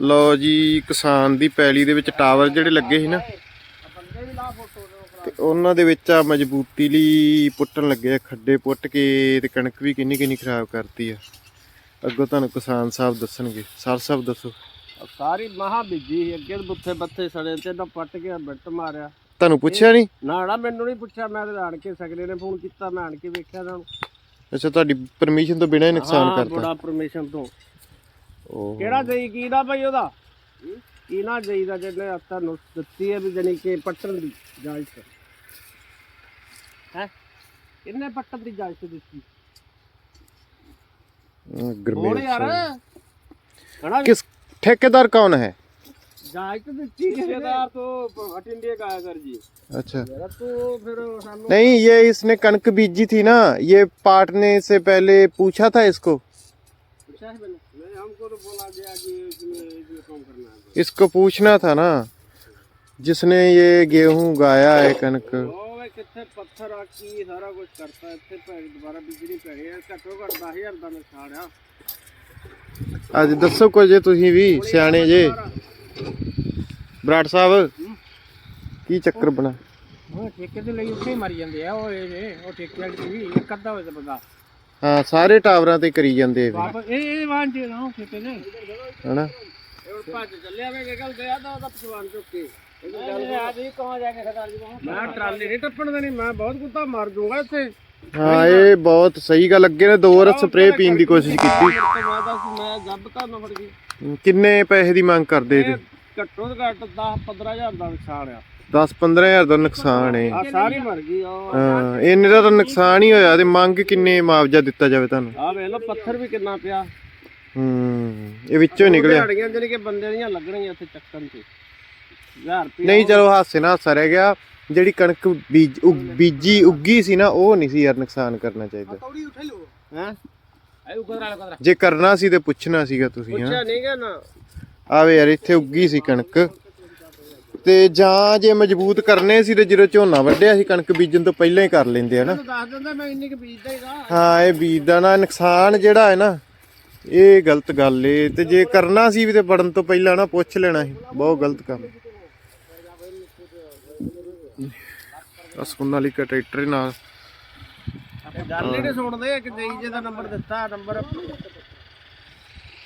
ਲਓ ਜੀ ਕਿਸਾਨ ਦੀ ਪੈਲੀ ਦੇ ਵਿੱਚ ਟਾਵਰ ਜਿਹੜੇ ਲੱਗੇ ਸੀ ਨਾ ਤੇ ਉਹਨਾਂ ਦੇ ਵਿੱਚ ਆ ਮਜ਼ਬੂਤੀ ਲਈ ਪੁੱਟਣ ਲੱਗੇ ਆ ਖੱਡੇ ਪੁੱਟ ਕੇ ਤੇ ਕਣਕ ਵੀ ਕਿੰਨੀ ਕਿੰਨੀ ਖਰਾਬ ਕਰਤੀ ਆ। ਅੱਗੋਂ ਤੁਹਾਨੂੰ ਕਿਸਾਨ ਸਾਹਿਬ ਦੱਸਣਗੇ ਸਰ ਸਾਹਿਬ ਦੱਸੋ। ਸਾਰੀ ਮਹਾ ਬੀਜੀ ਅੱਗੇ ਬੁੱਥੇ ਬੱਥੇ ਸੜੇ ਤੇ ਨਾ ਪੱਟ ਗਿਆ ਬਿੱਟ ਮਾਰਿਆ। ਤੁਹਾਨੂੰ ਪੁੱਛਿਆ ਨਹੀਂ? ਨਾੜਾ ਮੈਨੂੰ ਨਹੀਂ ਪੁੱਛਿਆ ਮੈਂ ਤੇ ਆਣ ਕੇ ਸਗਲੇ ਨੇ ਫੋਨ ਕੀਤਾ ਮੈਂ ਆਣ ਕੇ ਵੇਖਿਆ ਤਾਂ ਅੱਛਾ ਤੁਹਾਡੀ ਪਰਮਿਸ਼ਨ ਤੋਂ ਬਿਨਾਂ ਹੀ ਨੁਕਸਾਨ ਹਾਂ, ਕਰਤਾ। ਬੜਾ ਪਰਮਿਸ਼ਨ ਤੋਂ। ਓਹ ਕਿਹੜਾ ਜਈ ਕੀ ਨਾ ਭਾਈ ਉਹਦਾ ਕੀ ਨਾ ਜਈ ਦਾ ਜਿਹਨੇ ਹੱਥਾਂ ਨੂੰ ਦਿੱਤੀ ਹੈ ਵੀ ਜਣੀ ਕਿ ਪੱਟਣ ਦੀ ਇਜਾਜ਼ਤ ਹੈ ਕਿੰਨੇ ਪੱਟਣ ਦੀ ਇਜਾਜ਼ਤ ਦਿੱਤੀ ਅਹ ਗੁਰਮੇਲ ਹੋਰ ਯਾਰ ਸਿੰਘ। ਹਣਾ ਕਿਸ ठेकेदार कौन है ਇਜਾਜ਼ਤ ਦਿੱਤੀ ਠੇਕੇਦਾਰ ਤੋਂ ਹਟ ਇੰਡੀਆ का आया कर जी अच्छा तो फिर ਸਾਨੂੰ नहीं ये इसने कणक बीजी थी ना ये पाटने से पहले पूछा था इसको पूछा है मैंने नहीं हमको तो बोला गया कि इसमें इसमें काम करना है इसको पूछना था ना जिसने ये गेहूं गाया है कणक ਉਹ ਵੇ ਕਿੱਥੇ ਪੱਥਰ ਆ ਕੀ ਸਾਰਾ ਕੁਝ ਕਰਤਾ ਇੱਥੇ ਭੈਣ ਦੁਬਾਰਾ ਬਿਜਲੀ ਪੈ ਗਈ ਹੈ ਘੱਟੋ ਘੱਟ 10000 ਦਾ ਨੁਕਸਾਨ ਆ ਅੱਜ ਦੱਸੋ ਕੁਝ ਜੇ ਤੁਸੀਂ ਵੀ ਸਿਆਣੇ ਜੇ ਬਰਾੜ ਸਾਹਿਬ ਕੀ ਚੱਕਰ ਬਣਾ ਉਹ ਠੇਕੇ ਤੇ ਲਈ ਉੱਥੇ ਹੀ ਮਰ ਜਾਂਦੇ ਆ ਉਹ ਇਹ ਉਹ ਠੇਕੇ ਵਾਲੀ ਵੀ ਇੱਕ ਅੱਧਾ ਹੋਵੇ ਤਾਂ ਬੰਦਾ ਹਾਂ ਸਾਰੇ ਟਾਵਰਾਂ ਤੇ ਕਰੀ ਜਾਂਦੇ ਇਹ ਵੀ ਇਹ ਇਹ ਵਾਂ ਜੀ ਨਾ ਠੇਕੇ ਨੇ ਹਨਾ? ਇਹ ਭੱਜ ਚੱਲਿਆ ਵੇ ਨਿਕਲ ਗਿਆ ਤਾਂ ਉਹਦਾ ਪਸਵਾਨ ਚੁੱਕ ਕੇ। ਅੱਜ ਹੀ ਕਹਾਂ ਜਾ ਕੇ ਸਰਦਾਰ ਜੀ ਮੈਂ ਟਰਾਲੀ ਨਹੀਂ ਟੱਪਣ ਦੇਣੀ ਮੈਂ ਬਹੁਤ ਕੁੱਤਾ ਮਾਰ ਦੂੰਗਾ ਇੱਥੇ। ਹਾਂ ਇਹ ਬਹੁਤ ਸਹੀ ਗੱਲ ਅੱਗੇ ਨੇ ਦੋ ਵਾਰ ਸਪਰੇਅ ਪੀਣ ਦੀ ਕੋਸ਼ਿਸ਼ ਕੀਤੀ। ਮੈਂ ਦੱਸ ਮੈਂ ਜੱਬ ਤਾਂ ਨਾ ਫੜ ਗਈ ਕਿੰਨੇ ਪੈਸੇ ਦੀ ਮੰਗ ਕਰਦੇ ਤੇ ਘੱਟੋ ਘੱਟ 10 15000 ਦਾ ਨੁਕਸਾਨ ਆ। 10 15000 ਦਾ ਨੁਕਸਾਨ ਹੈ ਆ ਸਾਰੀ ਮਰ ਗਈ ਆ। ਹਾਂ ਇੰਨੇ ਦਾ ਤਾਂ ਨੁਕਸਾਨ ਹੀ ਹੋਇਆ ਤੇ ਮੰਗ ਕਿੰਨੇ ਮੁਆਵਜ਼ਾ ਦਿੱਤਾ ਜਾਵੇ ਤੁਹਾਨੂੰ? ਆ ਵੇਖ ਲਓ ਪੱਥਰ ਵੀ ਕਿੰਨਾ ਪਿਆ। ਹੂੰ ਇਹ ਵਿੱਚੋਂ ਹੀ ਨਿਕਲਿਆ। ਦਿਹਾੜੀਆਂ ਜਿਹੜੀ ਕਿ ਬੰਦੇ ਦੀਆਂ ਲੱਗਣਗੀਆਂ ਇੱਥੇ ਚੱਕਣ ਤੇ। 1000 ਰੁਪਏ ਨਹੀਂ ਚਲੋ ਹਾਸੇ ਨਾਲ ਹਾਸਾ ਰਹਿ ਗਿਆ। ਜਿਹੜੀ ਕਣਕ ਬੀਜ ਉਗ- ਬੀਜੀ ਉੱਗੀ ਸੀ ਨਾ ਉਹ ਨਹੀਂ ਸੀ ਯਾਰ ਨੁਕਸਾਨ ਕਰਨਾ ਚਾਹੀਦਾ। ਕੌੜੀ ਉਠ ਹੈ? ਜੇ ਕਰਨਾ ਸੀ ਤੇ ਪੁੱਛਣਾ ਸੀਗਾ ਤੁਸੀਂ ਹਾਂ। ਪੁੱਛਿਆ ਨਹੀਂ ਨਾ। ਆਵੇ ਯਾਰ ਇੱਥੇ ਉੱਗੀ ਸੀ ਕਣਕ। ਤੇ ਜਾਂ ਜੇ ਮਜ਼ਬੂਤ ਕਰਨੇ ਸੀ ਤੇ ਜਦੋਂ ਝੋਨਾ ਵੱਢਿਆ ਸੀ ਕਣਕ ਬੀਜਣ ਤੋਂ ਪਹਿਲਾਂ ਹੀ ਕਰ ਲੈਂਦੇ ਆ ਨਾ। ਤੂੰ ਦੱਸ ਦਿੰਦਾ ਮੈਂ ਇੰਨੀ ਕੁ ਬੀਜਦਾ ਹੀਗਾ ਹਾਂ ਇਹ ਬੀਜ ਦਾ ਨਾ ਨੁਕਸਾਨ ਜਿਹੜਾ ਹੈ ਨਾ ਇਹ ਗਲਤ ਗੱਲ ਏ। ਤੇ ਜੇ ਕਰਨਾ ਸੀ ਵੀ ਤੇ ਵੜਨ ਤੋਂ ਪਹਿਲਾਂ ਨਾ ਪੁੱਛ ਲੈਣਾ ਸੀ ਬਹੁਤ ਗਲਤ ਕੰਮ। ਆ ਸੋਨਾਲੀਕਾ ਟਰੈਕਟਰ ਨਾਲ। ਗੱਲ ਨਹੀਂ ਸੁਣਦੇ ਕਿ ਜਈ ਜੇ ਦਾ ਨੰਬਰ ਦਿੱਤਾ ਨੰਬਰ।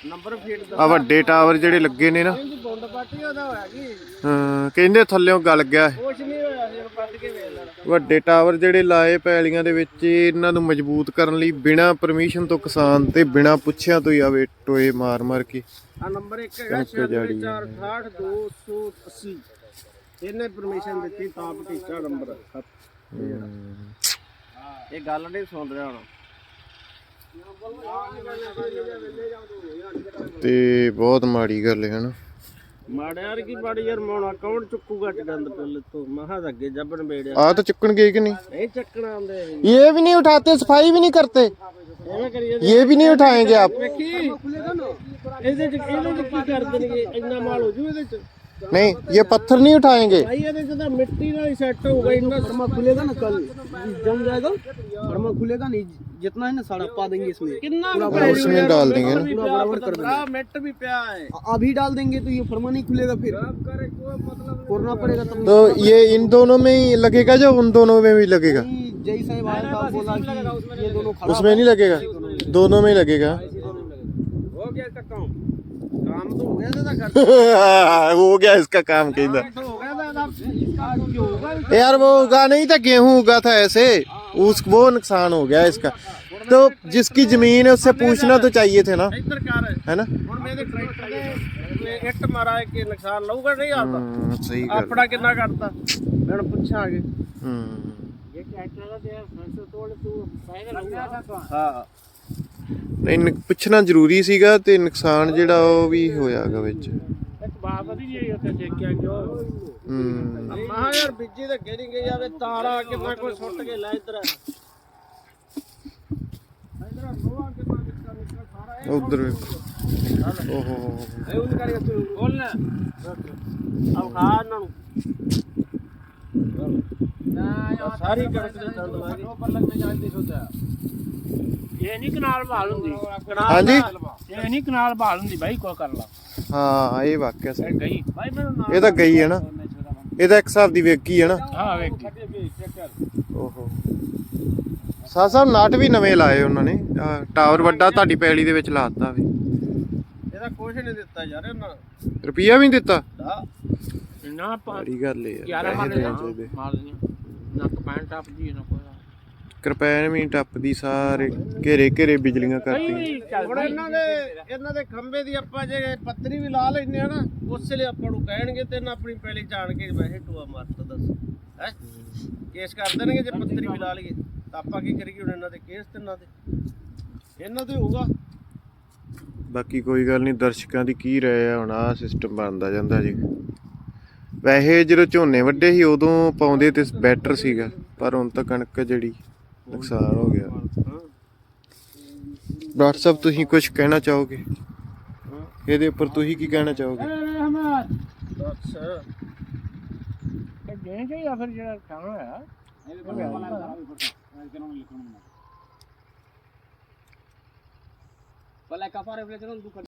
ਨੰਬਰ ਫੀਡ ਦਾ। ਆ ਵੱਡੇ ਟਾਵਰ ਜਿਹੜੇ ਲੱਗੇ ਨੇ ਨਾ। ਇਹਦੀ ਬੁੰਡ ਪਾਟੀ ਉਹਦਾ ਹੋਇਆ ਕੀ? ਹਾਂ ਕਹਿੰਦੇ ਥੱਲਿਓਂ ਗਲ ਗਿਆ ਇਹ। ਕੁਛ ਨਹੀਂ ਹੋਇਆ ਸੀ ਪੱਟ ਕੇ ਵੇਖ ਲੈਣਾ। ਵੱਡੇ ਟਾਵਰ ਜਿਹੜੇ ਲਾਏ ਪੈਲੀਆਂ ਦੇ ਵਿੱਚ ਇਹਨਾਂ ਨੂੰ ਮਜ਼ਬੂਤ ਕਰਨ ਲਈ ਬਿਨਾਂ ਪਰਮਿਸ਼ਨ ਤੋਂ ਕਿਸਾਨ ਤੇ ਬਿਨਾਂ ਪੁੱਛਿਆਂ ਤੋਂ ਹੀ ਆਵੇ ਟੋਏ ਮਾਰ ਮਾਰ ਕੇ। ਆ ਨੰਬਰ 1 ਹੈਗਾ 96468280 ਇਹਨੇ ਪਰਮਿਸ਼ਨ ਦਿੱਤੀ ਤਾਂ ਭਤੀਜਾ ਨੰਬਰ। ਇਹ ਗੱਲ ਨਹੀਂ ਸੁਣ ਰਿਹਾ ਹੁਣ। ਤੇ ਬਹੁਤ ਮਾੜੀ ਗੱਲ ਹੈ ਹਨਾ? ਮਾੜਿਆਰ ਕੀ ਬਾੜੀ ਯਾਰ ਮੋਣਾ ਕੌਣ ਚੁੱਕੂਗਾ ਚੰਦ ਪਿੱਲ ਤੋਂ। ਮਹਾ ਦਾ ਜੱਬਣ ਬੇੜਿਆ। ਆ ਤਾਂ ਚੁੱਕਣ ਗਏ ਕਿ ਨਹੀਂ? ਨਹੀਂ ਚੱਕਣਾ ਆਉਂਦੇ ਇਹ ਵੀ। ਨਹੀਂ ਉਠਾਤੇ ਸਫ਼ਾਈ ਵੀ ਨਹੀਂ ਕਰਤੇ। ਇਹ ਵੀ ਨਹੀਂ ਉਠਾਏਗੇ ਆਪ। ਇਹਦੇ ਚ ਇਹਦੇ ਚ ਕੀ ਕਰ ਦੇਣਗੇ? ਇੰਨਾ ਮਾਲ ਹੋ ਜੂ ਇਹਦੇ ਚ। नहीं ये पत्थर नहीं उठाएँगे। मिट्टी ना सेट होगा खुलेगा ना कल। जम जाएगा खुलेगा नहीं जितना है ना सारा पा देंगे इसमें। कितना उसमें डाल देंगे भी अभी डाल देंगे तो ये फर्मा नहीं खुलेगा फिर। कोरोना पड़ेगा तो ये इन दोनों में ही लगेगा जो उन दोनों में भी लगेगा? उसमें नहीं लगेगा? दोनों में ही लगेगा? हो गया काम काम तो हो गया था कर हो गया इसका काम कहना तो हो गया था अब इसका जो होगा यार वो उगा नहीं था गेहूं उगा था ऐसे उस वो नुकसान हो गया इसका तो जिसकी जमीन है उससे पूछना तो चाहिए थे ना ਇੱਧਰ ਕਰ है ना ਹੁਣ ਮੇਰੇ ਟਰੈਕਟਰ ਦੇ ਇੱਟ ਮਾਰਾ ਕਿ ਨੁਕਸਾਨ ਲਊਗਾ ਨਹੀਂ ਆਦਾ हम्म, सही गल ਆਪਣਾ ਕਿੰਨਾ ਕੱਟਦਾ ਮੈਨੂੰ ਪੁੱਛਾਂਗੇ हम्म ਇਹ ਟਰੈਕਟਰ ਦਾ ਤੇ ਫੈਂਸ ਤੋੜ ਤੂੰ ਪੈਸੇ ਲਊਗਾ ਹਾਂ ਨਹੀਂ ਨ- ਪੁੱਛਣਾ ਜ਼ਰੂਰੀ ਸੀਗਾ ਤੇ ਨੁਕਸਾਨ ਜਿਹੜਾ ਉਹ ਵੀ ਹੋਇਆਗਾ ਵਿੱਚ। ਇੱਕ ਬਾਪ ਦੀ ਜੀ ਉੱਥੇ ਦੇਖਿਆ ਕਿਉਂ ਹੂੰ। ਮਹਾ ਯਾਰ ਬੀਜੀ ਤੇ ਗੇਰੀ ਗਈ ਜਾਵੇ ਤਾਰਾ ਕਿੰਨਾ ਕੋਈ ਸੁੱਟ ਕੇ ਲੈ ਇੱਧਰ। ਉਧਰ ਓਹੋ। ਇਹ ਉਹ ਕਰੀ ਤੂੰ ਬੋਲਣਾ ਆਹ ਖਾ ਇਹਨਾਂ ਨੂੰ। ਨਾ ਸਾਰੀ ਕਣਕ ਦੇ ਦੰਦ ਲੱਗੇ ਉੱਪਰ ਲੱਗਣੇ ਜਾਂਦੇ ਸੋਚਿਆ। ਇਹ ਨਹੀਂ ਕਨਾਲ ਬਹਾਲ ਹੁੰਦੀ। ਹਾਂਜੀ? ਇਹ ਨਹੀਂ ਕਨਾਲ ਬਹਾਲ ਹੁੰਦੀ ਬਾਈ ਕੋਈ ਕਰ ਲਾ। ਹਾਂ ਇਹ ਵਾਕਿਆ ਸਹੀ। ਇਹ ਗਈ। ਬਾਈ ਮੈਨੂੰ ਇਹ ਤਾਂ ਗਈ ਹੈ ਨਾ। ਇਹ ਤਾਂ ਇੱਕ ਹਿਸਾਬ ਦੀ ਵੇਗੀ ਹੈ ਨਾ। ਹਾਂ ਵੇਖ। ਓਹੋ। ਸਾਹ ਸਾਹਿਬ ਨਾਟ ਵੀ ਨਵੇਂ ਲਾਏ ਉਹਨਾਂ ਨੇ। ਆਹ ਟਾਵਰ ਵੱਡਾ ਤੁਹਾਡੀ ਪੈਲੀ ਦੇ ਵਿੱਚ ਲਾਤਾ ਵੀ। ਇਹਦਾ ਕੁਝ ਨਹੀਂ ਦਿੱਤਾ ਯਾਰ ਇਹਨਾਂ ਰੁਪਈਆ ਵੀ ਨਹੀਂ ਦਿੱਤਾ? ਦਾ ਨਾ ਪਾ ਬੜੀ ਗੱਲ ਹੈ ਯਾਰ ਯਾਰ ਮਾਰ ਪੈਸੇ ਦੇਣੇ ਚਾਹੀਦੇ। ਮਾਰ ਦਿੰਦੇ ਨਾ ਪੈਂਟ ਟੱਪ ਜੀ ਨਾ ਕੋਈ। ਕਿਰਪੈਨ ਵੀ ਟੱਪਦੀ ਸਾਰੇ ਘੇਰੇ ਘੇਰੇ ਬਿਜਲੀਆਂ ਕਰਤੀਆਂ। ਹੁਣ ਇਹਨਾਂ ਦੇ ਇਹਨਾਂ ਦੇ ਖੰਭੇ ਦੀ ਆਪਾਂ ਜੇ ਪੱਤਰੀ ਵੀ ਲਾ ਲੈਂਦੇ ਆ ਨਾ ਉਸੇ ਲਈ ਆਪਾਂ ਨੂੰ ਕਹਿਣਗੇ ਤੇ ਨਾ ਆਪਣੀ ਪਹਿਲੀ ਜਾਣ ਕੇ ਵੈਸੇ ਟੂਆ ਮਾਰਤਾ ਦੱਸ। ਹੈ? ਕੇਸ ਕਰ ਦੇਣਗੇ ਜੇ ਪੱਤਰੀ ਵੀ ਲਾ ਲਈਏ। ਤਾਂ ਆਪਾਂ ਕੀ ਕਰੀਏ ਹੁਣ ਇਹਨਾਂ ਦੇ ਕੇਸ ਤੇ ਇਹਨਾਂ ਦੇ? ਇਹਨਾਂ ਦੇ ਹੋਊਗਾ। ਬਾਕੀ ਕੋਈ ਗੱਲ ਨਹੀਂ ਦਰਸ਼ਕਾਂ ਦੀ ਕੀ ਰਾਏ ਆ ਹੁਣ ਆ ਸਿਸਟਮ ਬਣਦਾ ਜਾਂਦਾ ਜੀ। ਵੈਸੇ ਜਦੋਂ ਝੋਨੇ ਵੱਡੇ ਸੀ ਉਦੋਂ ਪਾਉਂਦੇ ਤੇ ਬੈਟਰ ਸੀਗਾ ਪਰ ਹੁਣ ਤਾਂ ਕਣਕ ਜਿਹੜੀ ਨੁਕਸਾਨ ਹੋ ਗਿਆ। ਡਾਕਟਰ ਸਾਹਿਬ ਤੁਸੀਂ ਕੁਝ ਕਹਿਣਾ ਚਾਹੋਗੇ? ਇਹਦੇ ਉੱਪਰ ਤੁਸੀਂ ਕੀ ਕਹਿਣਾ ਚਾਹੋਗੇ? ਦੱਸ ਇਹ ਦੇਣ ਫਿਰ ਜਿਹੜਾ ਕੰਮ ਹੋਇਆ। ka